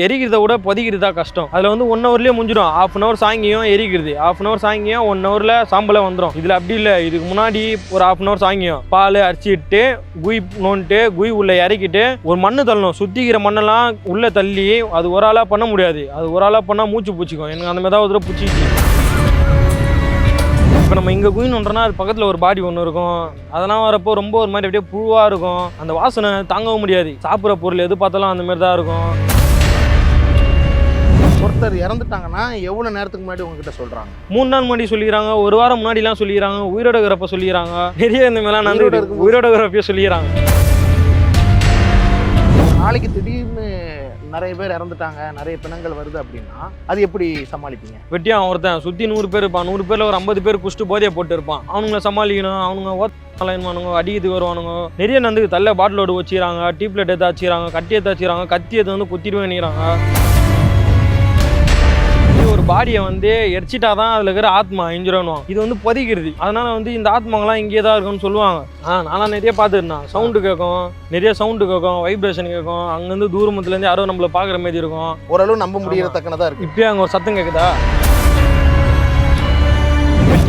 எரிக்கிறத விட பொதிக்கிறது தான் கஷ்டம். அதில் வந்து ஒன் ஹவர்லேயே முடிஞ்சிடும். ஆஃப் அன் ஹவர் சாங்கியும் எரிக்கிறது. ஆஃப் அன் ஹவர் சாங்கியும் ஒன் ஹவரில் சாம்பலாக வந்துடும் இதில் அப்படி இல்லை. இதுக்கு முன்னாடி ஒரு ஆஃப் அன் ஹவர் சாங்கியும். பால் அரிச்சிட்டு குய் நோண்டிட்டு குய் உள்ளே இறக்கிட்டு ஒரு மண் தள்ளணும். சுத்திக்கிற மண்ணெல்லாம் உள்ளே தள்ளி அது ஒரு ஆளாக பண்ண முடியாது. அது ஒரு ஆளாக பண்ணால் மூச்சு பூச்சிக்கும் எனக்கு அந்த மாதிரி தான் ஒரு தடவை பூச்சிச்சு இப்போ நம்ம இங்கே குயின் ஒன்றனா அது பக்கத்தில் ஒரு பாடி ஒன்று இருக்கும். அதெல்லாம் வரப்போ ரொம்ப ஒரு மாதிரி அப்படியே புழுவாக இருக்கும். அந்த வாசனை தாங்கவும் முடியாது. சாப்பிட்ற பொருள் எது பார்த்தாலும் அந்த மாதிரி தான் இருக்கும். ஒருத்தர் இறந்துட்டாங்கன்னா எவ்வளவு நேரத்துக்கு முன்னாடி உங்ககிட்ட சொல்றாங்க? மூணு நாள் முன்னாடி சொல்லிக்கிறாங்க ஒரு வாரம் முன்னாடிலாம் சொல்லிக்கிறாங்க உயிரோட இருக்கிறப்ப சொல்லிக்கிறாங்க நிறைய இந்த மாதிரிலாம் நடந்து உயிரோட இருக்கிறப்பயே சொல்லிக்கிறாங்க ஒரு நாளைக்கு திடீர்னு நிறைய பேர் இறந்துட்டாங்க நிறைய பிணங்கள் வருது அப்படின்னா அது எப்படி சமாளிப்பீங்க? வெட்டியான் ஒருத்தன் சுற்றி நூறு பேர் இருப்பான் நூறு பேரில் ஒரு ஐம்பது பேர் குஷ்டு போதையை போட்டு இருப்பான் அவனுங்களை சமாளிக்கணும் அவனுங்க ஓத்தலைன்வானுங்க அடிக்கிறதுக்கு வருவானுங்க. நிறைய நந்துக்கு தள்ள பாட்டிலோடு வச்சுக்கிறாங்க டீப்லெட் எடுத்து வச்சுக்கிறாங்க கட்டி எடுத்து வச்சுக்கிறாங்க கத்தி எடுத்து வந்து குத்திடுவேன்னுறாங்க ஒரு பாடியை வந்து எரிச்சிட்டா தான் அதில் இருக்கிற ஆத்மா இன்ஜுரனும் இது வந்து பொதிக்கிறது. அதனால வந்து இந்த ஆத்மாங்கெல்லாம் இங்கே தான் இருக்குன்னு சொல்லுவாங்க. ஆ நான்லாம் நிறைய பார்த்துருந்தேன். சவுண்டு கேட்கும் நிறைய சவுண்டு கேட்கும் வைப்ரேஷன் கேட்கும். அங்கேருந்து தூரமத்துலேருந்து யாரோ நம்மளை பார்க்குற மாதிரி இருக்கும். ஓரளவு நம்ப முடியறதக்கனதா இருக்கு. இப்பயே அங்கே ஒரு சத்தம் கேட்குதா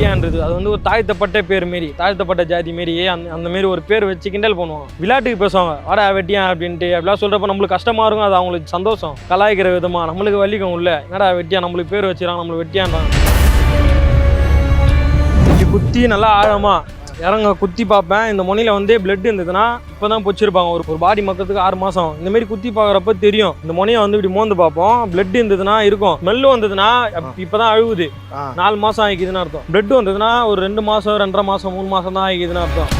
ஏன்றது அது வந்து ஒரு தாழ்த்தப்பட்ட பேர் மாரி தாழ்த்தப்பட்ட ஜாதி மாரி அந்த அந்த மாரி ஒரு பேர் வச்சு கிண்டல் பண்ணுவோம் விளையாட்டுக்கு பேசுவாங்க. வாடா வெட்டியான் அப்படின்ட்டு அப்படிலாம் சொல்கிறப்ப நம்மளுக்கு கஷ்டமாக இருக்கும். அது அவங்களுக்கு சந்தோஷம். கலாய்க்கிற விதமாக நம்மளுக்கு வலிக்கும் உள்ள. என்னடா வெட்டியான் நம்மளுக்கு பேர் வச்சுறான் நம்மளுக்கு வெட்டியான்றாங்க குத்தி நல்லா ஆழமாக இறங்க குத்தி பார்ப்பேன். இந்த முனையில வந்து பிளட் இருந்ததுன்னா இப்போ தான் பொச்சிருப்பாங்க. ஒரு ஒரு பாடி மக்கத்துக்கு ஆறு மாதம் இந்த மாதிரி குத்தி பார்க்குறப்ப தெரியும். இந்த முனையை வந்து இப்படி மோந்து பார்ப்போம். பிளட் இருந்ததுன்னா இருக்கும். ஸ்மெல்லு வந்ததுன்னா இப்போ தான் அழுகுது. நாலு மாதம் ஆகிக்குதுன்னு அர்த்தம். பிளட் வந்ததுன்னா ஒரு ரெண்டு மாதம் ரெண்டரை மாதம் மூணு மாதம் தான் ஆகிக்குதுன்னு அர்த்தம்.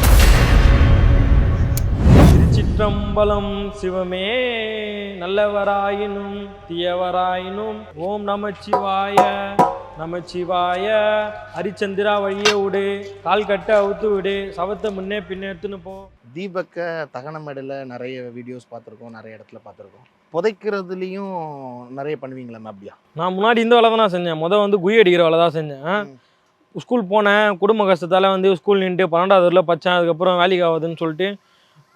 திருச்சிற்றம்பலம் சிவமே. நல்லவராயினும் தீயவராயினும் ஓம் நமச்சிவாய நமச்சிவாய. ஹரிச்சந்திரா வழியே விடு கால் கட்ட அவுத்து விடு சவத்தை முன்னே பின்னே எடுத்துன்னு போ. தீபக்க தகன மேடையில் நிறைய வீடியோஸ் பார்த்துருக்கோம் நிறைய இடத்துல பார்த்துருக்கோம். புதைக்கிறதுலையும் நிறைய பண்ணுவீங்களா அப்படியா? நான் முன்னாடி இந்த வேலை தான் நான் செஞ்சேன். முதல் வந்து குய் அடிக்கிற வேலை தான் செஞ்சேன் ஸ்கூல் போனேன் குடும்ப கஷ்டத்தால் வந்து ஸ்கூல் நின்றுட்டு பன்னெண்டாவது பச்சேன் அதுக்கப்புறம் வேலைக்கு ஆகுதுன்னு சொல்லிட்டு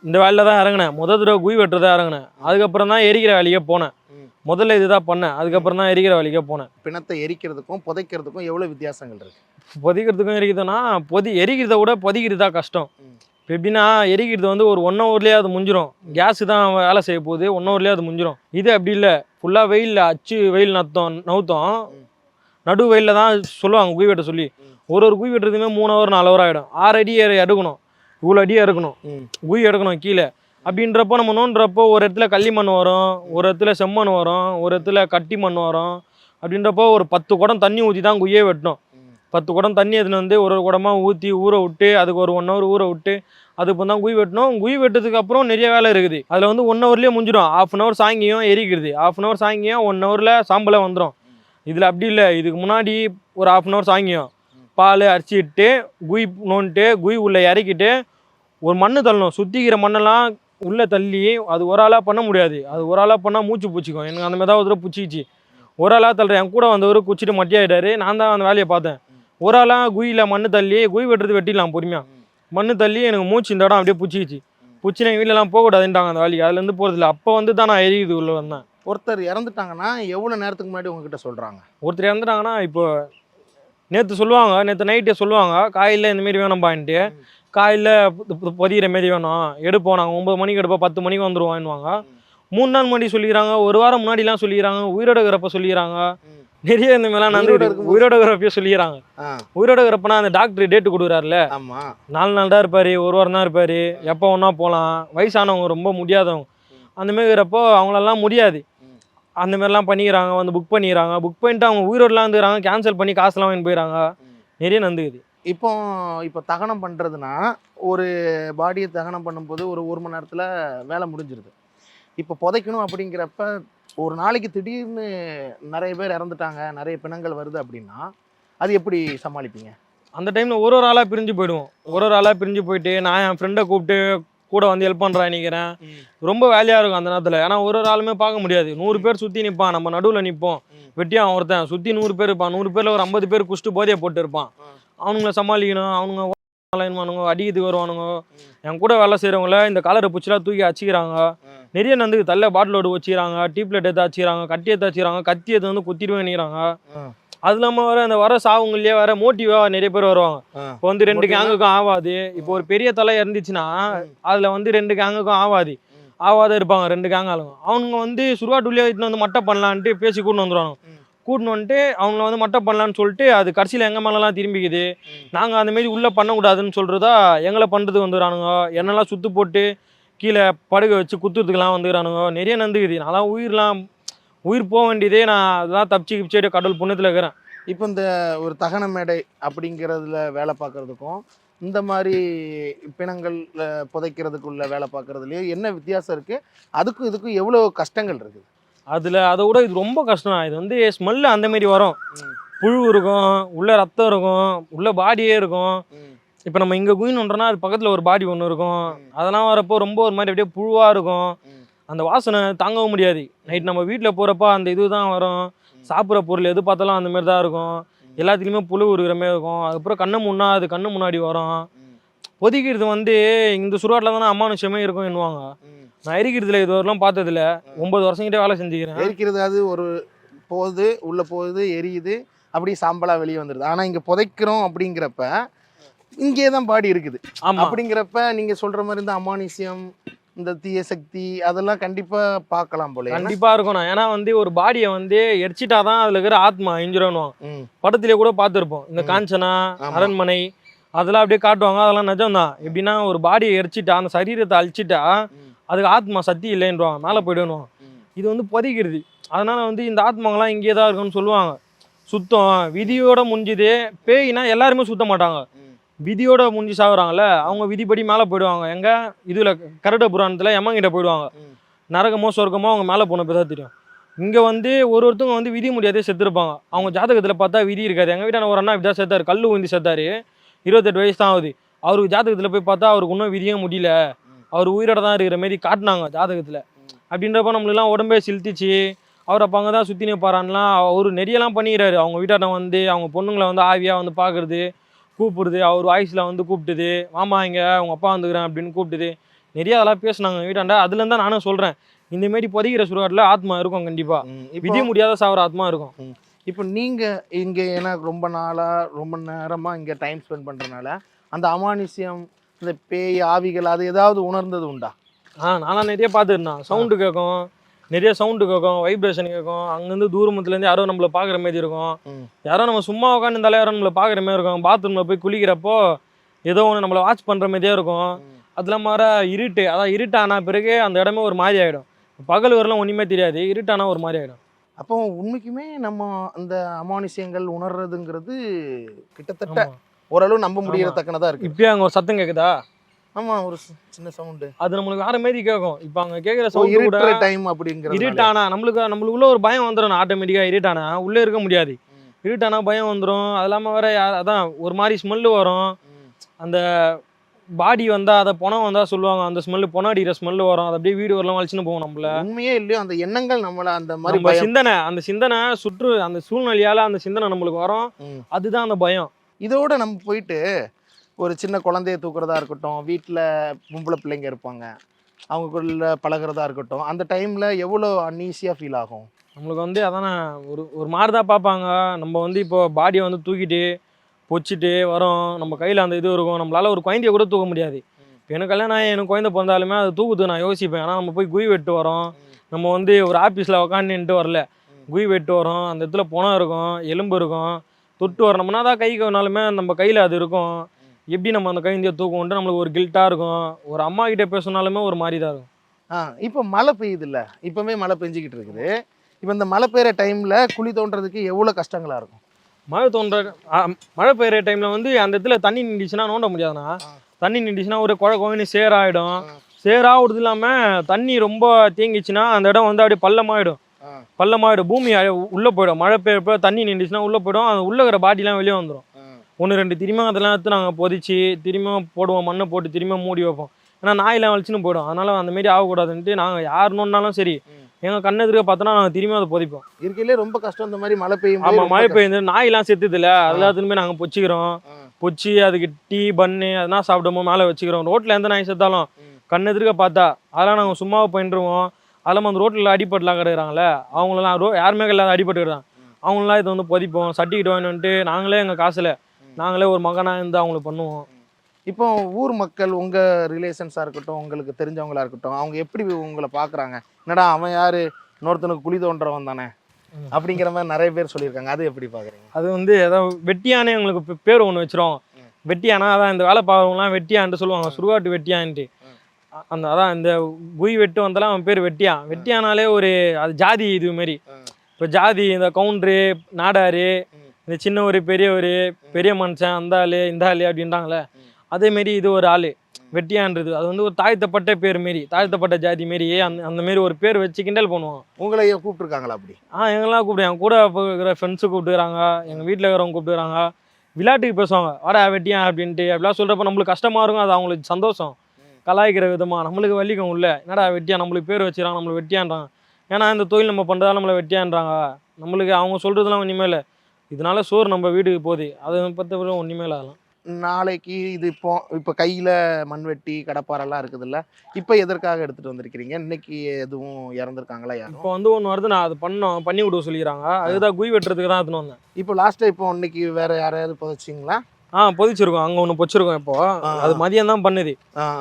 இந்த வேலையில் தான் இறங்கினேன். முதல் தடவை குய் வெட்டுறதா இறங்கினேன். அதுக்கப்புறம் தான் எரிக்கிற வேலைக்கே போனேன். முதல்ல இதுதான் பண்ணேன். அதுக்கப்புறம் தான் எரிக்கிற வேலைக்கே போனேன். பிணத்தை எரிக்கிறதுக்கும் புதைக்கிறதுக்கும் எவ்வளவு வித்தியாசங்கள் இருக்கு? பொதிக்கிறதுக்கும் எரிக்கிறதுனா பொதி எரிக்கிறத விட பொதிக்கிறது தான் கஷ்டம். இப்போ எப்படின்னா எரிக்கிறது வந்து ஒரு ஒன் ஹவர்லேயே அது முடிஞ்சிடும் கேஸு தான் வேலை செய்ய போகுது. ஒன் ஹவர்லேயே அது முடிஞ்சிடும் இது அப்படி இல்லை. ஃபுல்லாக வெயிலில் அச்சு வெயில் நத்தம் நவுத்தம். நடு வெயிலில் தான் சொல்லுவாங்க குய் வெட்ட சொல்லி. ஒரு ஒரு குய் வெட்டுறதுமே மூணு ஹவர் நாலு ஹவர் ஆகிடும் ஆறு அடி ஏற- எடுக்கணும் இவ்வளோ அடியாக இருக்கணும். குய் எடுக்கணும் கீழே. அப்படின்றப்போ நம்ம நோண்டுறப்போ ஒரு இடத்துல களிமண் வரும் ஒரு இடத்துல செம்மண் வரும் ஒரு இடத்துல கட்டி மண் வரும். அப்படின்றப்போ ஒரு பத்து குடம் தண்ணி ஊற்றி தான் குய்யே வெட்டணும். பத்து குடம் தண்ணி எடுத்துன்னு வந்து ஒரு ஒரு குடமா ஊற்றி ஊற விட்டு அதுக்கு ஒரு ஒன் ஹவர் ஊற விட்டு அதுக்கு தான் குய் வெட்டணும். குய் வெட்டதுக்கு அப்புறம் நிறைய வேலை இருக்குது. அதில் வந்து ஒன் ஹவர்லேயே முடிஞ்சிடும். ஆஃப் அன் ஹவர் சாங்கியம் எரிக்கிறது. ஆஃப் அன் ஹவர் சாங்கியம் ஒன் ஹவரில் சாம்பலை வந்துடும் இதில் அப்படி இல்லை. இதுக்கு முன்னாடி ஒரு ஆஃப் அன் ஹவர் சாங்கியம். பால் அரிச்சிட்டு குய் நோண்டிட்டு குய் உள்ள இறக்கிட்டு ஒரு மண்ணு தள்ளணும். சுத்திக்கிற மண்ணெல்லாம் உள்ளே தள்ளி அது ஒரு ஆளாக பண்ண முடியாது. அது ஒரு ஆளாக பண்ணால் மூச்சு பூச்சிக்கும் எனக்கு அந்த மாதிரி தான் ஒரு தடவை பூச்சிக்கிச்சு ஒரு ஆளாக தள்ளுறேன். என் கூட வந்தவர் குச்சிட்டு மட்டியாயிட்டாரு நான் தான் அந்த வேலையை பார்த்தேன். ஒரு ஆளாக குயில மண்ணு தள்ளி குய் வெட்டுறது வெட்டிடலாம் பொறுமையாக மண்ணு தள்ளி எனக்கு மூச்சு இந்த இடம் அப்படியே பூச்சிக்கிச்சு பூச்சி எங்கள் வீட்டிலலாம் போகக்கூடாதுன்ட்டாங்க அந்த வேலைக்கு. அதுலேருந்து போகிறதில்ல அப்போ வந்து தான் நான் எரியுது உள்ள வந்தேன். ஒருத்தர் இறந்துட்டாங்கன்னா எவ்வளவு நேரத்துக்கு முன்னாடி உங்ககிட்ட சொல்றாங்க ஒருத்தர் இறந்துட்டாங்கன்னா இப்போ நேற்று சொல்லுவாங்க நேற்று நைட்டே சொல்லுவாங்க காலையில் இந்த மாரி வேணும்பான்ட்டு காலையில் பொதிகிற மாரி வேணும். எடுப்போம் நாங்கள் ஒம்பது மணிக்கு எடுப்போம் பத்து மணிக்கு வந்துருவோம்னுவாங்க. மூணு நாள் முன்னாடி சொல்லிக்கிறாங்க ஒரு வாரம் முன்னாடிலாம் சொல்லிக்கிறாங்க உயிரோட இருக்கிறப்ப சொல்லிக்கிறாங்க. ம். நிறைய இந்த மாதிரிலாம் நடந்து உயிரோட இருக்கிறப்பயே சொல்லிக்கிறாங்க. ஆ. உயிரோட இருக்கிறப்பனா அந்த டாக்டர் டேட்டு கொடுக்குறாருல. ஆமா. நாலு நாள் தான் இருப்பார் ஒரு வாரம் தான் இருப்பார். எப்போ ஒன்றா போகலாம் வயசானவங்க ரொம்ப முடியாதவங்க. அந்த மாதிரி இருக்கிறப்போ அவங்களெல்லாம் முடியாது. அந்த மாதிரிலாம் பண்ணிக்கிறாங்க வந்து புக் பண்ணிக்கிறாங்க. புக் பண்ணிட்டு அவங்க உயிரோடலாம் இருந்துக்கிறாங்க கேன்சல் பண்ணி காசுலாம் வாங்கி போயிடறாங்க. நிறைய நந்துக்குது. இப்போ இப்போ தகனம் பண்ணுறதுனா ஒரு பாடியை தகனம் பண்ணும்போது ஒரு ஒரு மணி நேரத்தில் வேலை முடிஞ்சிருது. இப்போ புதைக்கணும் அப்படிங்கிறப்ப ஒரு நாளைக்கு திடீர்னு நிறைய பேர் இறந்துட்டாங்க நிறைய பிணங்கள் வருது அப்படின்னா அது எப்படி சமாளிப்பீங்க? அந்த டைமில் ஒரு ஒரு ஆளாக பிரிஞ்சு போயிடுவோம். ஒரு ஒரு ஆளாக பிரிஞ்சு போயிட்டு நான் என் ஃப்ரெண்டை கூப்பிட்டு கூட வந்து ஹெல்ப் பண்ணுறேன் நினைக்கிறேன். ரொம்ப வேலையாக இருக்கும் அந்த நேரத்தில். ஏன்னா ஒரு ஒரு ஆளுமே பார்க்க முடியாது. நூறு பேர் சுற்றி நிற்பான் நம்ம நடுவில் நிற்போம். வெட்டியான் ஒருத்தன். சுற்றி நூறு பேர் இருப்பான். நூறு பேரில் ஒரு ஐம்பது பேர் குஷ்டு போதையை போட்டு இருப்பான். ம். அவனுங்கள சமாளிக்கணும். அவனுங்க லைன்மானுங்க அடிக்கிறதுக்கு வருவானுங்க. என் கூட வேலை செய்கிறவங்கள இந்த கலரை பூச்சிலாம் தூக்கி அச்சிக்கிறாங்க நிறைய நந்துக்கு தள்ள பாட்டிலோடு வச்சுக்கிறாங்க. டீப்லெட் எடுத்து வச்சுக்கிறாங்க கட்டி எடுத்து வச்சுக்கிறாங்க கத்தி எடுத்து வந்து குத்திடுவேன் நினைக்கிறாங்க. ம். அது இல்லாமல் வர அந்த வர சாவுங்களையே வர மோட்டிவாக நிறைய பேர் வருவாங்க இப்போ வந்து ரெண்டு? கேங்குக்கும் ஆகாது இப்போ ஒரு பெரிய தலை இறந்துச்சுன்னா அதில் வந்து ரெண்டு கேங்குக்கும் ஆகாது ம். ஆகாத இருப்பாங்க ரெண்டு கேங் ஆளுங்க அவனுங்க வந்து சுருவாட்டுள்ளே இட்டுன்னு வந்து மட்டை பண்ணலான்ட்டு பேசி கூட்டின்னு வந்துடுவாங்க. கூட்டின்னு வந்துட்டு அவங்கள வந்து மட்டை பண்ணலான்னு சொல்லிட்டு அது கடைசியில் எங்கள் மேலெலாம் திரும்பிக்குது. நாங்கள் அந்த மாரி உள்ளே பண்ணக்கூடாதுன்னு சொல்கிறதா எங்களை பண்ணுறதுக்கு வந்துடுறானுங்க என்னெல்லாம் சுத்து போட்டு கீழே படுக வச்சு குத்துறதுக்கெல்லாம் வந்துக்கிறானுங்க நிறைய நந்துக்குது நான்லாம் உயிர்லாம் உயிர் போக வேண்டியதே நான் அதெல்லாம் தப்பிச்சு கிப்பிச்சு கடவுள் புண்ணியத்தில் இருக்கிறேன் இப்போ இந்த ஒரு தகன மேடை அப்படிங்கிறதுல வேலை பார்க்கறதுக்கும் இந்த மாதிரி பிணங்கள் புதைக்கிறதுக்குள்ள வேலை பார்க்கறதுலயும் என்ன வித்தியாசம் இருக்கு அதுக்கும் இதுக்கும் எவ்வளோ கஷ்டங்கள் இருக்குது அதில் அதை விட இது ரொம்ப கஷ்டம் இது வந்து ஸ்மெல்லு அந்த மாரி வரும். புழு இருக்கும் உள்ள ரத்தம் இருக்கும் உள்ள பாடியே இருக்கும். இப்போ நம்ம இங்கே குயின் ஒன்றோன்னா அது பக்கத்தில் ஒரு பாடி ஒன்று இருக்கும். அதெல்லாம் வரப்போ ரொம்ப ஒரு மாதிரி அப்படியே புழுவாக இருக்கும். அந்த வாசனை தாங்கவும் முடியாது. நைட் நம்ம வீட்டில் போகிறப்ப அந்த இது தான் வரும். சாப்பிட்ற பொருள் எது பார்த்தாலும் அந்த மாதிரி தான் இருக்கும். எல்லாத்துலேயுமே புழு உருகிற மாதிரி இருக்கும். அதுக்கப்புறம் கண்ணு முன்னா அது கண்ணு முன்னாடி வரும். பொதிக்கிறது வந்து இந்த சுருவாட்டில் தானே அமானுஷமே இருக்கும் என்னுவாங்க. நான் எரிக்கிறதுல இது வரலாம் பார்த்ததில்ல. ஒன்பது வருஷம் கிட்டே வேலை செஞ்சுக்கிறேன். எரிக்கிறது அது ஒரு போகுது உள்ள போகுது எரியுது அப்படியே சாம்பலா வெளியே வந்துடுது ஆனா இங்க புதைக்கிறோம் அப்படிங்கிறப்ப இங்கே தான் பாடி இருக்குது. ஆமாம் அப்படிங்கிறப்ப நீங்க சொல்ற மாதிரி இந்த அமானுஷ்யம் இந்த தீய சக்தி அதெல்லாம் கண்டிப்பா பார்க்கலாம் போல கண்டிப்பா இருக்கணும் ஏன்னா வந்து ஒரு பாடியை வந்து எரிச்சிட்டாதான் அதுல இருக்கிற ஆத்மா இஞ்சிரணும் ம். படத்திலே கூட பார்த்துருப்போம் இந்த. காஞ்சனா. அரண்மனை அதெல்லாம் அப்படியே காட்டுவாங்க அதெல்லாம் நிஜம்தான் எப்படின்னா ஒரு பாடியை எரிச்சிட்டா அந்த சரீரத்தை அழிச்சிட்டா. அதுக்கு ஆத்மா சக்தி இல்லைன்றாங்க மேலே போயிடுவாங்க ம். இது வந்து புதைக்கிறது அதனால வந்து இந்த ஆத்மாங்கெல்லாம் இங்கே தான் இருக்குன்னு சொல்லுவாங்க சுத்தம் விதியோட முடிஞ்சுது பேய்னா எல்லாருமே சுத்த மாட்டாங்க. விதியோட முடிஞ்சு சாகுறாங்கல்ல அவங்க விதிப்படி மேலே போயிடுவாங்க. எங்க? இதுல கருட புராணத்துல எம்மங்கிட்ட போயிடுவாங்க. நரகமோ சொர்க்கமோ அவங்க மேலே போன தான் தெரியும். இங்கே வந்து ஒரு ஒருத்தவங்க வந்து விதி முடியாதே செத்துருப்பாங்க. அவங்க ஜாதகத்தில் பார்த்தா விதி இருக்காது. எங்கள் வீட்டான ஒரு அண்ணா இப்படி தான் செத்தாரு. கல் ஊந்தி செத்தாரு. இருபத்தெட்டு வயசு தான் ஆகுது. அவருக்கு ஜாதகத்தில் போய் பார்த்தா அவருக்கு இன்னும் விதியே முடியல. அவர் உயிரோட தான் இருக்கிற மாரி காட்டினாங்க ஜாதகத்தில். அப்படின்றப்ப நம்மளுக்குலாம் உடம்பே சிலுத்திச்சு அவர் அப்போ அங்கே தான் சுற்றி நிற்பாரான்லாம் அவர் நிறையலாம் பண்ணிக்கிறாரு. அவங்க வீட்டாண்ட வந்து அவங்க பொண்ணுங்களை வந்து ஆவியாக வந்து பார்க்குறது கூப்பிடுது அவர் வாய்ஸில் வந்து கூப்பிட்டுது மாமா இங்கே அவங்க அப்பா வந்துக்கிறேன் அப்படின்னு கூப்பிட்டுது. நிறைய அதெல்லாம் பேசுனாங்க வீட்டாண்ட. அதுலேருந்து தான் நானும் சொல்கிறேன் இந்தமாரி புதைக்கிற சுடுகாட்டில் ஆத்மா இருக்கும் கண்டிப்பாக. விதி முடியாத சாவர ஆத்மா இருக்கும். இப்போ நீங்க இங்க ஏன்னா ரொம்ப நாளா ரொம்ப நேரமா இங்க டைம் ஸ்பெண்ட் பண்றதுனால அந்த அமானுஷ்யம் இந்த பேய் ஆவிகள் அது ஏதாவது உணர்ந்தது உண்டா? ஆ நான்லாம் நிறைய பார்த்துருந்தேன். சவுண்டு கேட்கும் நிறைய சவுண்டு கேட்கும் வைப்ரேஷன் கேட்கும் அங்கேருந்து தூரமுத்துலேருந்து யாரோ நம்மளை பார்க்குற மாதிரி இருக்கும். யாரோ நம்ம சும்மா உட்காந்துருந்தாலே யாரோ நம்மளை பார்க்குற மாதிரி இருக்கும். பாத்ரூமில் போய் குளிக்கிறப்போ ஏதோ ஒன்று நம்மளை வாட்ச் பண்ணுற மாதிரியே இருக்கும். அது இல்லாமல் வர இருட்டு அதான் இருட்டான பிறகு அந்த இடமே ஒரு மாதிரி ஆகிடும் பகல் வரலாம் ஒன்றுமே தெரியாது. இருட்டானா ஒரு மாதிரி ஆகிடும் அப்போ உண்மைக்குமே நம்ம அந்த அமானுஷ்யங்கள் உணர்றதுங்கிறது கிட்டத்தட்ட ஓரளவு நம்ப முடியறத்தக்கனதா இருக்கு. இப்பயே அங்கே ஒரு சத்தம் கேட்குதா ஆமா ஒரு சின்ன சவுண்டு அது நம்மளுக்கு வேற மாதிரி கேட்கும் இப்போ அங்கே கேட்குற சவுண்டு கூட டைம் அப்படிங்கிறது இருட்டானா நம்மளுக்கு நம்மளுக்குள்ள ஒரு பயம் வந்துடும் ஆட்டோமேட்டிக்காக இருட்டானா உள்ளே இருக்க முடியாது. இருட்டானா பயம் வந்துடும் அது இல்லாமல் வேற அதான் ஒரு மாதிரி ஸ்மெல்லு வரும். அந்த பாடி வந்தா அதை பணம் வந்தா சொல்லுவாங்க. அந்த ஸ்மெல்லு பொணம் அடிக்கிற ஸ்மெல்லு வரும். அது அப்படியே வீடு வரலாம் வலிச்சுன்னு போகும் நம்மள. உண்மையே இல்லையோ அந்த எண்ணங்கள் நம்மள அந்த மாதிரி சிந்தனை அந்த சிந்தனை சுற்று அந்த சூழ்நிலையால அந்த சிந்தனை நம்மளுக்கு வரும். அதுதான் அந்த பயம். இதோட நம்ம போயிட்டு ஒரு சின்ன குழந்தைய தூக்குறதா இருக்கட்டும் வீட்டில் பொம்பளை பிள்ளைங்க இருப்பாங்க அவங்களுக்குள்ள பழகுறதா இருக்கட்டும் அந்த டைம்ல எவ்வளோ அன்ஈஸியாக ஃபீல் ஆகும்? நம்மளுக்கு வந்து அதானே ஒரு ஒரு மாதிரி தான் பார்ப்பாங்க. நம்ம வந்து இப்போ பாடியை வந்து தூக்கிட்டு பொச்சிட்டு வரோம். நம்ம கையில் அந்த இது இருக்கும். நம்மளால ஒரு குழந்தைய கூட தூக்க முடியாது. இப்போ எனக்கு கல்யாணம் ஆகி எனக்கு குழந்தை பிறந்தாலுமே அது தூக்குறதுக்கு நான் யோசிப்பேன். ஆனால் நம்ம போய் குய் வெட்டு வரோம். நம்ம வந்து ஒரு ஆஃபீஸில் உக்காந்துட்டு வரல. குய் வெட்டு வரோம். அந்த இடத்துல புணம் இருக்கும் எலும்பு இருக்கும். தொட்டு வரணும்னா தான் கை கவினாலுமே நம்ம கையில் அது இருக்கும். எப்படி நம்ம அந்த கைந்தியை தூக்கும்ட்டு நம்மளுக்கு ஒரு கில்ட்டாக இருக்கும். ஒரு அம்மா கிட்ட பேசினாலுமே ஒரு மாதிரி தான் இருக்கும். ஆ இப்போ மழை பெய்யுது இல்லை இப்போவே மழை பெஞ்சிக்கிட்டு இருக்குது. இப்போ இந்த மழை பெய்கிற டைமில் குழி தோண்டுறதுக்கு எவ்வளோ கஷ்டங்களாக இருக்கும்? மழை தோன்ற மழை பெய்யுற டைமில் வந்து அந்த இடத்துல தண்ணி நின்றுச்சுன்னா நோண்ட முடியாதுண்ணா. தண்ணி நின்றுச்சுன்னா ஒரு குழ குழன்னு சேராயிடும் ஆ. சேராகுறது இல்லாமல் தண்ணி ரொம்ப தேங்கிச்சுன்னா அந்த இடம் வந்து அப்படியே பள்ளமாயிடும். பள்ளமாயிடும். பூமி உள்ள போயிடும். மழை பெய்யறப்ப தண்ணி நின்றுச்சுன்னா உள்ள போயிடும். அது உள்ள இருக்கிற பாடிலாம் வெளியே வந்துடும் ஒன்று ரெண்டு திரும்பியும் அதெல்லாம் எடுத்து நாங்கள் பொதிச்சு திரும்பியும் போடுவோம் மண்ணை போட்டு திரும்பியும் மூடி வைப்போம். ஏன்னா நாயெல்லாம் வலிச்சுன்னு போயிடும். அதனால அந்த மாதிரி ஆகக்கூடாதுன்ட்டு நாங்கள் யாருன்னாலும் சரி ம். எங்கள் கண்ணெதிர்க்க பார்த்தோன்னா நாங்கள் திரும்பியும் அதை பொதிப்போம் இருக்கையிலே ரொம்ப கஷ்டம் இந்த மாதிரி மழை பெய்யும் ஆமாம் மழை பெய்யுது. நாயெல்லாம் செத்துதுல அதெல்லாம் திரும்பி நாங்கள் பொச்சிக்கிறோம். பொச்சி அதுக்கு டீ பன்னு அதெல்லாம் சாப்பிடும்போது மேலே வச்சுக்கிறோம். ரோட்டில் எந்த நாய் செத்தாலும் கண்ணு எதிர்க்க பார்த்தா அதெல்லாம் நாங்கள் சும்மாவை பண்ணிருவோம் அதெல்லாம் அந்த ரோட்டில் அடிபட்டுலாம் கிடக்குறாங்களே அவங்களெல்லாம் ரோ யாருமே இல்லாத அடிபட்டுக்கிறாங்க அவங்களெலாம் இதை வந்து பதிப்போம். சர்டிஃபிகேட் வாங்கிட்டு நாங்களே எங்கள் காசில் நாங்களே ஒரு மகனாக இருந்து அவங்களுக்கு பண்ணுவோம். இப்போ ஊர் மக்கள் உங்க ரிலேஷன்ஸா இருக்கட்டும் உங்களுக்கு தெரிஞ்சவங்களா இருக்கட்டும் அவங்க எப்படி உங்களை பாக்குறாங்க? என்னடா அவன் யாரு? இன்னொருத்தனுக்கு குழி தோன்றவன் தானே. அப்படிங்கிற மாதிரி நிறைய பேர் சொல்லியிருக்காங்க. அது எப்படி பாக்குறீங்க? அது வந்து ஏதோ வெட்டியானே எங்களுக்கு பேர் ஒன்று வச்சிரும். வெட்டியானா அதான் இந்த வேலை பார்க்குறவங்களாம் வெட்டியான்ட்டு சொல்லுவாங்க. சுடுகாட்டு வெட்டியான்ட்டு. அந்த அதான் இந்த குய் வெட்டு வந்தாலும் அவன் பேர் வெட்டியான் வெட்டியானாலே ஒரு அது ஜாதி இது மாரி. இப்போ ஜாதி இந்த கவுண்டரு நாடாரு. இந்த சின்னவர் பெரியவர் பெரிய மனுஷன் அந்த ஆளு இந்த ஆளு அப்படின்றாங்களே ம். அதே மாரி இது ஒரு ஆளு வெட்டியான்றது. அது வந்து ஒரு தாழ்த்தப்பட்ட பேர் மாரி தாழ்த்தப்பட்ட ஜாதி மாரி அந்த அந்த மாரி ஒரு பேர் வச்சு கிண்டல் பண்ணுவோம் உங்களை கூப்பிட்டுருக்காங்களா அப்படி? ஆ எங்கெல்லாம் கூப்பிடு என் கூட இருக்கிற ஃப்ரெண்ட்ஸு கூப்பிட்டுக்கிறாங்க எங்கள் வீட்டில் இருக்கிறவங்க கூப்பிட்டுக்கிறாங்க. விளையாட்டுக்கு பேசுவாங்க. வாடா வெட்டியா அப்படின்ட்டு. அப்படிலாம் சொல்கிறப்ப நம்மளுக்கு கஷ்டமாக இருக்கும். அது அவங்களுக்கு சந்தோஷம். கலாய்க்கிற விதமாக நம்மளுக்கு வலிக்கும் உள்ள. என்னடா வெட்டியா? நம்மளுக்கு பேர் வச்சுறாங்க நம்மளுக்கு வெட்டியான்றாங்க ஏன்னா இந்த தொழில் நம்ம பண்ணுறதால நம்மளை வெட்டியான்றாங்க. நம்மளுக்கு அவங்க சொல்கிறதுலாம் ஒன்றுமே இதனால சோறு நம்ம வீட்டுக்கு போகுது அதை பற்றி ஒன்றுமே அதெல்லாம். நாளைக்கு இது இப்போ இப்போ கையில மண்வெட்டி கடப்பாரெல்லாம் இருக்குதுல்ல. இப்போ எதற்காக எடுத்துட்டு வந்திருக்கிறீங்க? இன்னைக்கு எதுவும் இறந்துருக்காங்களா யாரும்? இப்போ வந்து ஒன்று வருது நான் அது பண்ணோம் பண்ணி விட சொல்லிக்கிறாங்க. அதுதான் குய் வெட்டுறதுக்கு தான் எடுத்துன்னு வந்தேன். இப்போ லாஸ்ட்டாக இப்போ இன்னைக்கு வேற யாரையாவது புதைச்சிங்களா? ஆ பொதிச்சிருக்கோம். அங்கே ஒன்று பொச்சிருக்கோம் இப்போ. அது மதியம் தான் பண்ணுது.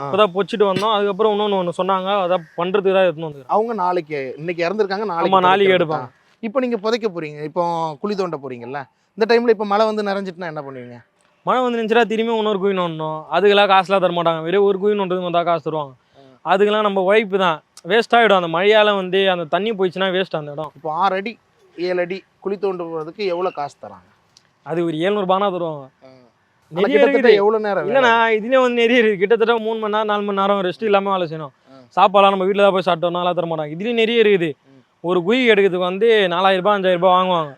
இப்போதான் பொச்சிட்டு வந்தோம். அதுக்கப்புறம் இன்னொன்று ஒன்று சொன்னாங்க. அதை பண்ணுறதுக்கு தான் எடுத்துன்னு வந்து அவங்க நாளைக்கு இன்னைக்கு இறந்துருக்காங்க நாளைக்கு நாளைக்கு எடுப்பாங்க. இப்போ நீங்க புதைக்க போறீங்க. இப்போ குழி தோண்ட போறீங்கல்ல இந்த டைம்ல இப்போ மழை வந்து நிறைஞ்சிட்டுனா என்ன பண்ணுவீங்க? மழை வந்து நினச்சிட்டா திரும்பி இன்னொரு குயின் ஒன்றணும் அதுக்கெல்லாம் காசுலாம் தர மாட்டாங்க. வெறும் ஒரு குயின் ஒன்றது வந்தால் காசு தருவாங்க. அதுக்கெல்லாம் நம்ம உழைப்பு தான். வேஸ்ட் ஆகிடும் அந்த மழையால் வந்து அந்த தண்ணி போயிடுச்சுன்னா வேஸ்ட் அந்த இடம். இப்போ ஆறு அடி ஏழு அடி குழி தோண்டுறதுக்கு எவ்வளவு காசு தராங்க? அது ஒரு ஏழ்நூறுபானா தருவாங்க. எவ்வளவு நேரம்? இல்லைண்ணா இதுலேயே வந்து நிறைய இருக்குது. கிட்டத்தட்ட மூணு மணி நேரம் நாலு மணி நேரம் ரெஸ்ட் இல்லாமல் வேலை செய்யணும். ஆ. சாப்பாடுலாம் நம்ம வீட்டில் தான் போய் சாப்பிட்டோம்னா அதெல்லாம் தர மாட்டாங்க. இதுலேயும் நிறைய இருக்குது. ஒரு குயி எடுக்கிறதுக்கு வந்து நாலாயிரரூபா அஞ்சாயிரரூபா ரூபாய் வாங்குவாங்க.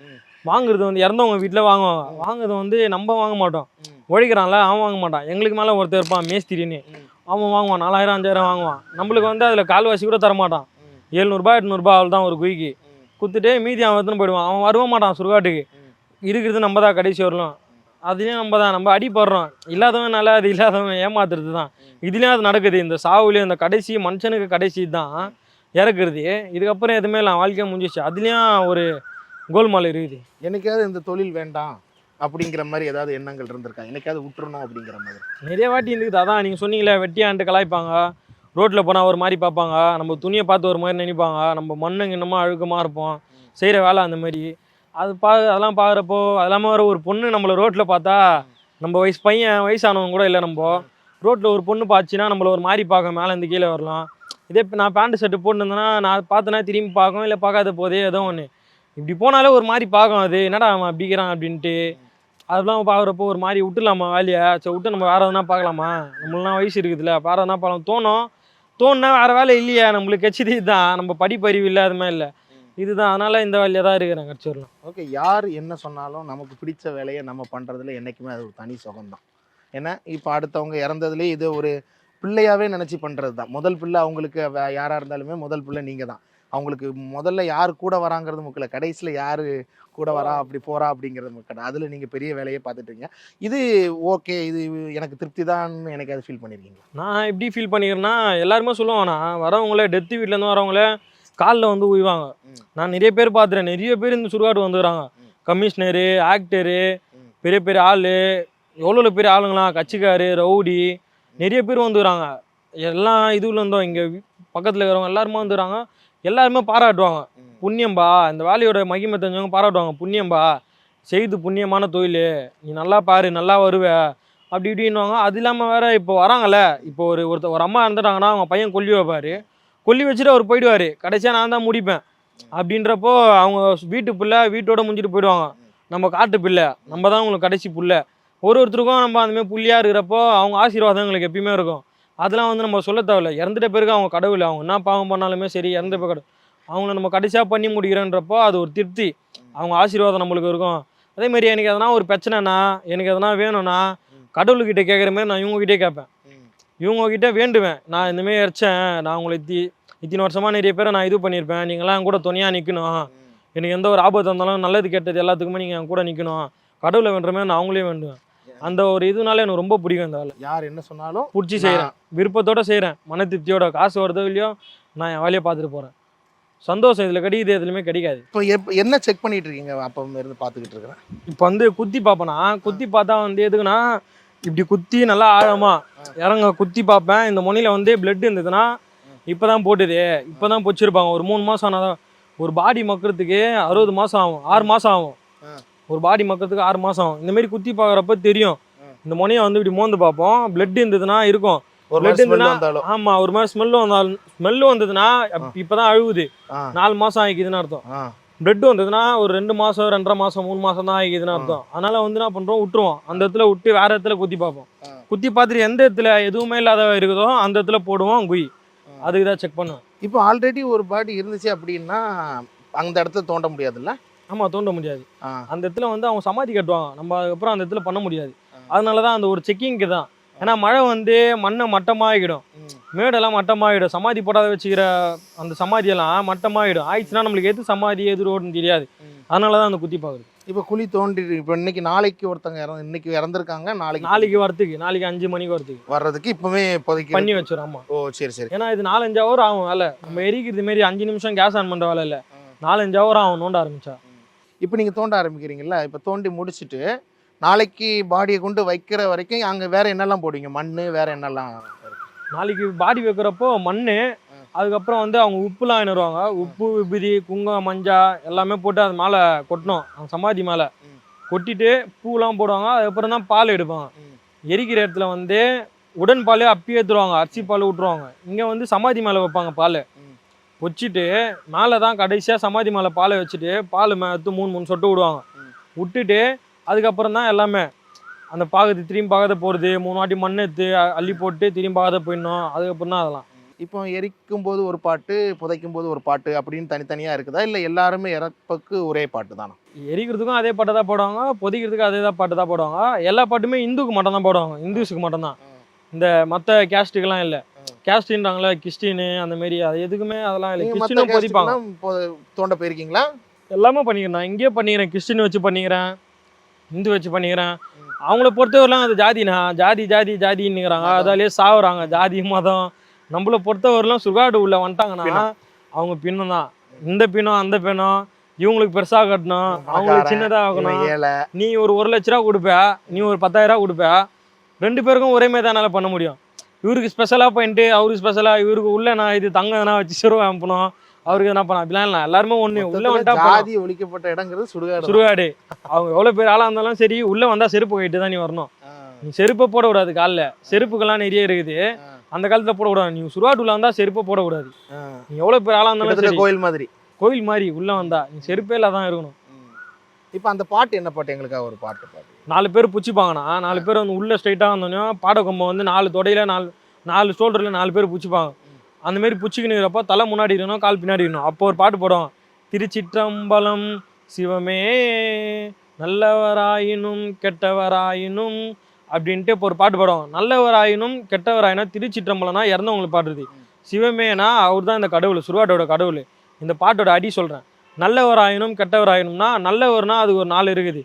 வாங்குறது வந்து இறந்தவங்க வீட்டில் வாங்குவாங்க. வாங்குறது வந்து நம்ம வாங்க மாட்டோம். ம். உழைக்கிறான்ல அவன் வாங்க மாட்டான். எங்களுக்கு மேலே ஒருத்தர் இருப்பான் மேஸ்திரின்னு. அவன் வாங்குவான் நாலாயிரம் அஞ்சாயிரம் வாங்குவான். நம்மளுக்கு வந்து அதில் கால்வாசி கூட தரமாட்டான். எழுநூறுபா எட்நூறுபா அவள் தான் ஒரு குயிக்கு. ம். குத்துட்டு மீதி அவன் எடுத்துன்னு போயிடுவான்? அவன் வருவ மாட்டான் சுடுகாட்டுக்கு. இருக்கிறது நம்ம தான் கடைசி வரலாம். அதுலேயும் நம்ம தான். நம்ம அடிப்படுறோம் இல்லாதவன் நல்லா அது இல்லாதவன் ஏமாத்துறது தான் இதுலேயும் அது நடக்குது. இந்த சாவுலேயும் இந்த கடைசி மனுஷனுக்கு கடைசி தான் இறக்குறது. இதுக்கப்புறம் எதுவுமே இல்லை வாழ்க்கையை முடிஞ்சிச்சு அதுலேயும் ஒரு கோல்மால் இருக்குது. என்னைக்காவது இந்த தொழில் வேண்டாம் அப்படிங்கிற மாதிரி ஏதாவது எண்ணங்கள் இருந்திருக்கா? என்னைக்காவது விட்டுறணும் அப்படிங்கிற மாதிரி. நிறைய வாட்டி இருக்குது அதான் நீங்கள் சொன்னீங்களே வெட்டியான்ட்டு கலாய்ப்பாங்க. ரோட்டில் போனால் ஒரு மாதிரி பார்ப்பாங்க. நம்ம துணியை பார்த்து ஒரு மாதிரி நினைப்பாங்க. நம்ம மண்ணுங்க இன்னமும் அழுக்கமாக இருப்போம். செய்கிற வேலை அந்த மாதிரி. அது பா அதெல்லாம் பார்க்குறப்போ அதெல்லாம வர ஒரு பொண்ணு நம்மளை ரோட்டில் பார்த்தா நம்ம வயசு பையன் வயசானவங்க கூட இல்லை நம்ம. ரோட்டில் ஒரு பொண்ணு பார்த்துச்சுன்னா நம்மள ஒரு மாதிரி பார்க்க மேலே இருந்து கீழே வரலாம். இதே இப்போ நான் பேண்ட் ஷர்ட்டு போட்டுருந்தேன்னா நான் பார்த்தேன்னா திரும்பி பார்க்கும் இல்லை பார்க்காத போதே ஏதோ ஒன்று இப்படி போனாலே ஒரு மாதிரி பார்க்கும் அது. என்னடா அவன் அப்படிக்கிறான் அப்படின்ட்டு. அதெல்லாம் பார்க்குறப்போ ஒரு மாதிரி விட்டுலாமா வேலையை சரி விட்டு நம்ம வேறு எதனா பார்க்கலாமா? நம்மளாம் வயசு இருக்குதுல்ல வேறு எதனா பார்க்கலாம். தோணும். தோணுனா வேறு வேலை இல்லையா நம்மளுக்கு கட்சிது இதுதான். நம்ம படிப்பறிவு இல்லாத இல்லை. இதுதான். அதனால் இந்த வேலையாக தான் இருக்கிறேன் கட்சிவரலாம் ஓகே யார் என்ன சொன்னாலும் நமக்கு பிடிச்ச வேலையை நம்ம பண்ணுறதுல என்றைக்குமே அது ஒரு தனி சுகம்தான். ஏன்னா இப்போ அடுத்தவங்க இறந்ததுலேயே இது ஒரு பிள்ளையாவே நினச்சி பண்ணுறது தான் முதல் பிள்ளை அவங்களுக்கு வே- யாரா இருந்தாலுமே முதல் பிள்ளை நீங்கள் தான் அவங்களுக்கு முதல்ல யார் கூட வராங்கிறது முக்கிய கடைசியில் யார் கூட வரா அப்படி போறா அப்படிங்கிறது முக்கியம் அதில் நீங்கள் பெரிய வேலையை பார்த்துட்டீங்க. இது ஓகே இது எனக்கு திருப்தி தான் எனக்கு அது ஃபீல் பண்ணியிருக்கீங்க நான் எப்படி ஃபீல் பண்ணிக்கிறேன்னா எல்லாருமே சொல்லுவாங்க நான் வரவங்களே டெத்து வீட்டிலேருந்து வரவங்களே காலில் வந்து உய்வாங்க. நான் நிறைய பேர் பார்த்துறேன் நிறைய பேர் இந்த சுடுகாடு வந்துக்கிறாங்க ம். Commissioner actor. பெரிய பெரிய ஆள் எவ்வளோ பெரிய ஆளுங்களாம் கட்சிக்காரு ரவுடி நிறைய பேர் வந்துக்கிறாங்க எல்லா இருந்தோம். இங்கே பக்கத்தில் இருக்கிறவங்க எல்லாருமே வந்துக்கிறாங்க எல்லாருமே பாராட்டுவாங்க. புண்ணியம்பா இந்த வேலையோட மகிமை தெரிஞ்சவங்க பாராட்டுவாங்க. புண்ணியம்பா செய்து புண்ணியமான தொழில். நீ நல்லா பாரு நல்லா வருவ. அப்படி இப்படின்னுவாங்க. அது இல்லாமல் வேற இப்போ வராங்கல்ல. இப்போ ஒரு ஒருத்தர் ஒரு அம்மா இறந்துட்டாங்கன்னா அவங்க பையன் கொல்லி வைப்பாரு. கொல்லி வச்சுட்டு அவர் போயிடுவார். கடைசியாக நான் தான் முடிப்பேன். அப்படின்றப்போ அவங்க வீட்டு பிள்ளை வீட்டோட முடிஞ்சிட்டு போயிடுவாங்க. நம்ம காட்டு பிள்ளை. நம்ம தான் உங்களுக்கு கடைசி புள்ளை. ஒரு ஒருத்தருக்கும் நம்ம அந்தமாதிரி புள்ளியாக இருக்கிறப்போ அவங்க ஆசீர்வாதம் எங்களுக்கு எப்பயுமே இருக்கும். அதெல்லாம் வந்து நம்ம சொல்ல தேவையில்ல. இறந்துட்ட பிறகு அவங்க கடவுள். அவங்க என்ன பாவம் பண்ணாலுமே சரி இறந்த பிறகு கடவுள். அவங்கள நம்ம கடைசியாக பண்ணி முடிக்கிறோன்றப்போ அது ஒரு திருப்தி. அவங்க ஆசீர்வாதம் நம்மளுக்கு இருக்கும். அதேமாரி எனக்கு எதனா ஒரு பிரச்சனைனா எனக்கு எதனா வேணும்னா கடவுள்கிட்ட கேட்குற மாதிரி நான் இவங்ககிட்டே கேட்பேன் இவங்ககிட்ட வேண்டுவேன். நான் இந்தமாரி இறைச்சேன். நான் உங்களை இத்தி இத்தனை வருஷமாக நிறைய பேரை நான் இது பண்ணியிருப்பேன். நீங்களாம் என் கூட துணையாக நிற்கணும் எனக்கு எந்த ஒரு ஆபத்து வந்தாலும் நல்லது கெட்டது எல்லாத்துக்குமே நீங்கள் என் கூட நிற்கணும் கடவுளை வேண்டுற மாதிரி நான் அவங்களே வேண்டுவேன். அந்த ஒரு இதுனால எனக்கு ரொம்ப பிடிக்கும் இந்த வேலை. யார் என்ன சொன்னாலும் பிடிச்சி செய்கிறேன் விருப்பத்தோட செய்கிறேன் மன திருப்தியோட காசு வருதோ இல்லையோ நான் என் வேலையை பார்த்துட்டு போகிறேன் சந்தோஷம் இதில் கிடைக்குது எதுலையுமே கிடைக்காது. இப்போ எப் என்ன செக் பண்ணிட்டு இருக்கீங்க? அப்போ இருந்து பார்த்துக்கிட்டு இருக்கிறேன். இப்போ வந்து குத்தி பார்ப்பேனா? குத்தி பார்த்தா வந்து எதுக்குன்னா இப்படி குத்தி நல்லா ஆழமா இறங்க குத்தி பார்ப்பேன். இந்த முனையில் வந்து பிளட் இருந்ததுன்னா இப்போ தான் போட்டுது. இப்போ தான் பொச்சிருப்பாங்க. ஒரு மூணு மாதம் ஆனால் ஒரு பாடி மக்கிறதுக்கு அறுபது மாதம் ஆகும். ஆறு மாதம் ஆகும். ஒரு பாடி மக்கிறதுக்கு ஆறு மாதம் ஆகும் இந்த மாதிரி குத்தி பார்க்குறப்ப தெரியும். இந்த முனையை வந்து இப்படி மோந்து பார்ப்போம். பிளட் இருந்ததுன்னா இருக்கும். இருந்ததுன்னா- வந்தாலும். ஆமா ஒரு மாதிரி ஸ்மெல்லும் வந்தாலும் ஸ்மெல்லும் வந்ததுன்னா இப்பதான் அழுகுது நாலு மாசம் ஆகிக்குதுன்னு அர்த்தம். பிளட் வந்ததுன்னா ஒரு ரெண்டு மாசம் ரெண்டரை மாசம் மூணு மாசம் தான் ஆகிக்குதுன்னு அர்த்தம். அதனால வந்து என்ன பண்றோம்? விட்டுருவோம் அந்த இடத்துல விட்டு வேற இடத்துல குத்தி பார்ப்போம். குத்தி பார்த்துட்டு எந்த இடத்துல எதுவுமே இல்லாத இருக்குதோ அந்த இடத்துல போடுவோம் குய். அதுக்கு தான் செக் பண்ணுவேன் இப்போ ஆல்ரெடி ஒரு பாடி இருந்துச்சு அப்படின்னா அந்த இடத்துல தோண்ட முடியாதுல்ல? ஆமா தோண்ட முடியாது. அந்த இடத்துல வந்து அவங்க சமாதி கட்டுவாங்க. நம்ம அதுக்கப்புறம் அந்த இடத்துல பண்ண முடியாது. அதனால தான் அந்த ஒரு செக்கிங்க்கு தான். ஏன்னா மழை வந்து மண்ணை மட்டமாகிடும். மேடெல்லாம் மட்டமாகிடும் சமாதி போடாத வச்சுக்கிற அந்த சமாதியெல்லாம் மட்டமாகிடும் ஆயிடுச்சுன்னா நம்மளுக்கு எது சமாதி எது ரோடுன்னு தெரியாது. அதனால தான் அந்த குத்தி பார்க்குறது. இப்போ குழி தோண்டி இப்போ இன்னைக்கு நாளைக்கு ஒருத்தங்க இறந்து இன்னைக்கு இறந்துருக்காங்க நாளைக்கு நாளைக்கு வரத்துக்கு நாளைக்கு அஞ்சு மணிக்கு வரத்துக்கு. வர்றதுக்கு இப்பவுமே இப்போதைக்கு பண்ணி வச்சிடும் ஆமா. ஓ சரி சரி. ஏன்னா இது நாலஞ்சு ஹவர் ஆகும் வேலை. நம்ம எரிக்கிறது மாரி அஞ்சு நிமிஷம் கேஸ் ஆன் பண்ற வேலை இல்லை. நாலஞ்சு ஹவர் ஆகும் நோண்ட ஆரம்பிச்சா. இப்போ நீங்க தோண்ட ஆரம்பிக்கிறீங்கல்ல இப்போ தோண்டி முடிச்சிட்டு நாளைக்கு பாடியை கொண்டு வைக்கிற வரைக்கும் அங்க வேற என்னெல்லாம் போடுவீங்க? மண்ணு வேற என்னெல்லாம்? நாளைக்கு பாடி வைக்கிறப்போ மண்ணு அதுக்கப்புறம் வந்து அவங்க உப்புலாம் வருவாங்க உப்பு விபூதி குங்குமம் மஞ்சா எல்லாமே போட்டு அது மேலே கொட்டணும். அந்த சமாதி மேலே. கொட்டிட்டு பூலாம் போடுவாங்க. அதுக்கப்புறம் தான் பால் எடுப்பாங்க. எரிக்கிற இடத்துல வந்து உடன் பாலே அப்பயே ஏற்றுருவாங்க அரிசி பால் விட்ருவாங்க இங்கே வந்து சமாதி மேலே வைப்பாங்க பால். வச்சுட்டு மேலே தான் கடைசியாக சமாதி மேலே பாலை வச்சுட்டு பால் மே எடுத்து மூணு மூணு சொட்டு விடுவாங்க. விட்டுட்டு அதுக்கப்புறம் தான் எல்லாமே அந்த பாகத்தை திரும்பி பாகத்தை போடுறது மூணு வாட்டி மண் எடுத்து அள்ளி போட்டு திரும்பி பாகத்தை போயிடணும். அதுக்கப்புறம் தான் அதெல்லாம். இப்போ எரிக்கும் போது ஒரு பாட்டு புதைக்கும் போது ஒரு பாட்டு அப்படின்னு தனித்தனியா இருக்குதா? இல்ல எல்லாருமே இறப்புக்கு ஒரே பாட்டு தானா? எரிக்கிறதுக்கும் அதே பாட்டு தான் போடுவாங்க பொதிக்கிறதுக்கு அதே தான் பாட்டு தான் போடுவாங்க. எல்லா பாட்டுமே இந்துக்கு மட்டும் தான் போடுவாங்க. இந்துஸுக்கு மட்டும் தான். இந்த மற்ற கேஸ்ட்டுக்கெல்லாம் இல்லை. கேஸ்டின்றாங்களே கிறிஸ்டின் அந்த மாரி அது எதுக்குமே அதெல்லாம் இல்லை. கிறிஸ்டினும் பொதிப்பாங்க தோண்ட போயிருக்கீங்களா? எல்லாமே பண்ணிக்கிறேன். நான் இங்கேயே பண்ணிக்கிறேன். கிறிஸ்டின் வச்சு பண்ணிக்கிறேன். இந்து வச்சு பண்ணிக்கிறேன். அவங்கள பொறுத்தவரைலாம் அது ஜாதினா. ஜாதி ஜாதி ஜாதின்னுங்கிறாங்க. அதாலேயே சாவுறாங்க. ஜாதி மதம். நம்மள பொறுத்தவரைலாம் சுடுகாடு உள்ள வந்துட்டாங்கன்னா. அவங்க பின்னம் தான். இந்த பின்னம் அந்த பின்னம். இவங்களுக்கு பெருசா கட்டணும். அவங்களுக்கு பணக்காரன், சின்னதா இவன் ஆகணும் நீ ஒரு ஒரு லட்ச ரூபா கொடுப்ப. நீ ஒரு பத்தாயிரம் ரூபா கொடுப்ப. ரெண்டு பேருக்கும் ஒரே மாதிரி தான் என்னால பண்ண முடியும். இவருக்கு ஸ்பெஷலாக பண்ணிட்டு அவருக்கு ஸ்பெஷலாக இவருக்கு உள்ள நான் இது தங்க எதனா வச்சு சிறுவ அனுப்பணும் அவருக்கு எதனா பண்ண அப்படிலாம் இல்லை. எல்லாருமே ஒன்று உள்ள வந்துட்டா. ஜாதி ஒழிக்கப்பட்ட இடங்கிறது சுடுகாடு. சுடுகாடு. அவங்க எவ்வளோ பேர் ஆளாக இருந்தாலும் சரி உள்ள வந்தா செருப்பு கட்டிட்டு தான் நீ வரணும். நீ செருப்பை போடக்கூடாது காலில். செருப்புக்கெல்லாம் நிறைய இருக்குது. அந்த காலத்துல போடக்கூடாது. நீ சுடுகாடு உள்ள வந்தா செருப்பை போடக்கூடாது. நீ எவ்வளோ பேர் ஆளாக இருந்தாலும் கோயில் மாதிரி. கோயில் மாதிரி உள்ள வந்தா. நீ செருப்பே இல்லாத தான் இருக்கணும். இப்போ அந்த பாட்டு என்ன பாட்டு? எங்களுக்காக ஒரு பாட்டு பாட்டு நாலு பேர் பிடிச்சிப்பாங்கண்ணா. நாலு பேர் வந்து உள்ளே ஸ்ட்ரைட்டாக வந்தோடனே பாடக்கொம்பை வந்து நாலு தொடையில் நாலு நாலு ஷோல்டரில் நாலு பேர் பிடிச்சிப்பாங்க. அந்த மாதிரி தலை முன்னாடி இருக்கணும் கால் பின்னாடி இருக்கணும். அப்போ ஒரு பாட்டு போடுவாங்க. திருச்சிற்றம்பலம் சிவமே நல்லவராயினும் கெட்டவராயினும் அப்படின்ட்டு இப்போ ஒரு பாட்டு பாடுவோம் நல்லவராயினும் கெட்டவராயினும் திருச்சிற்றம்பலம்னா இறந்தவங்களுக்கு பாடுறது. சிவமேனா அவர் தான் இந்த கடவுள் சுருவாட்டோட கடவுள். இந்த பாட்டோட அடி சொல்கிறேன் நல்லவராயினும் கெட்டவராயினும்னா நல்லவர்னா அது ஒரு நாள் இருக்குது.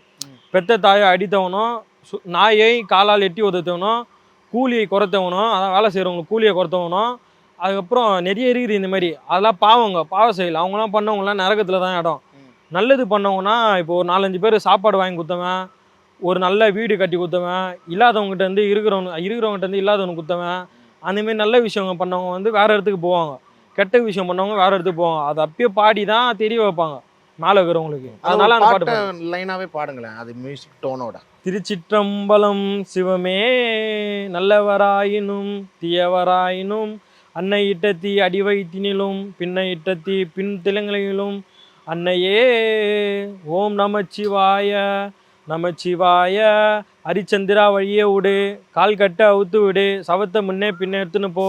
பெத்த தாயை அடித்தவனும் சு- நாயை காலால் எட்டி உதத்தவனும் கூலியை குறைத்தவனும் அதான் வேலை செய்கிறவங்களுக்கு கூலியை குறைத்தவனும் அதுக்கப்புறம் நிறைய இருக்குது இந்த மாதிரி அதெல்லாம் பாவங்க பாவ செயல். அவங்களாம் பண்ணவங்களாம் நரகத்தில் தான் இடம். நல்லது பண்ணவங்கன்னா இப்போ ஒரு நாலஞ்சு பேர் சாப்பாடு வாங்கி கொடுத்தவன் ஒரு நல்ல வீடு கட்டி கொடுத்தவன் இல்லாதவங்ககிட்ட இருந்து இருக்கிறவங்க இருக்கிறவங்ககிட்ட இருந்து இல்லாதவனுக்கு கொடுத்தவன் அந்தமாரி நல்ல விஷயங்க பண்ணவங்க வந்து வேறு இடத்துக்கு போவாங்க. கெட்ட விஷயம் பண்ணவங்க வேற இடத்துக்கு போவாங்க. அது அப்பயே பாடி தான் தெரிய வைப்பாங்க. மேலே இருக்கிறவங்களுக்கு. அதனால அந்த பாட்டு லைனாவே பாடுங்களேன். அது மியூசிக் டோனோட திருச்சிற்றம்பலம் சிவமே நல்லவராயினும் தீயவராயினும் அன்னை இட்ட தீ அடி வயிற்றினிலும் பின்னை இட்ட தீ பின் திலங்களிலும் அன்னையே ஓம் நமச்சிவாய நமச்சிவாய ஹரிச்சந்திரா வழியே விடு கால் கட்ட அவுத்து விடு சவத்தை முன்னே பின்னே எடுத்துன்னு போ